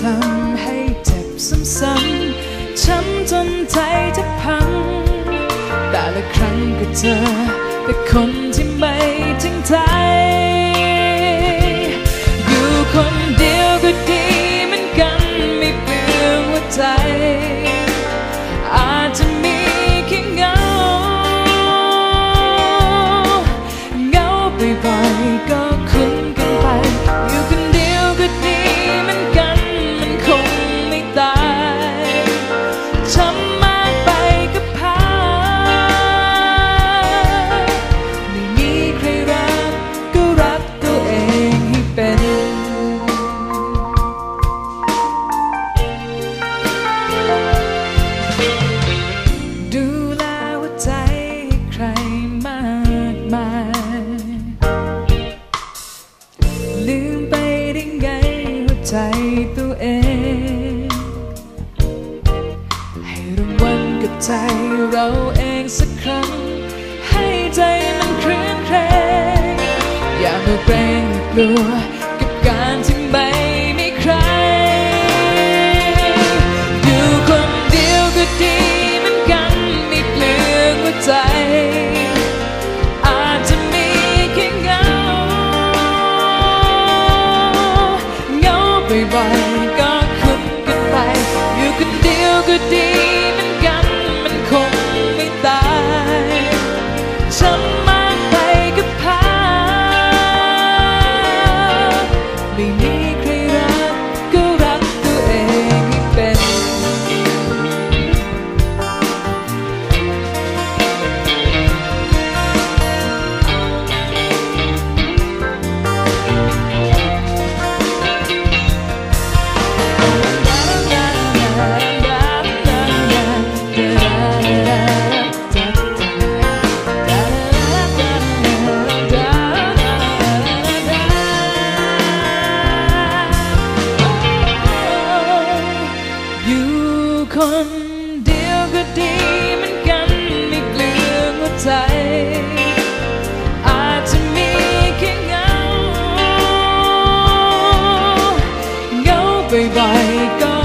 ทำให้เจ็บซ้ำๆช้ำจนใจจะพัง แต่ละครั้งก็เจอแต่คน ใจเราเองสักครั้ง ให้ใจมันเคลื่อนเครงอย่ามาเกรงกลัวกับการที่ไม่มีใคร อยู่คนเดียวก็ดีเหมือนกันไม่เปลืองหัวใจ อาจจะมีแค่เงา เงาบ่อย คนเดียวก็ดีเหมือนกันไม่เกลือหัวใจ อาจจะมีแค่เงา เงาใบใบก็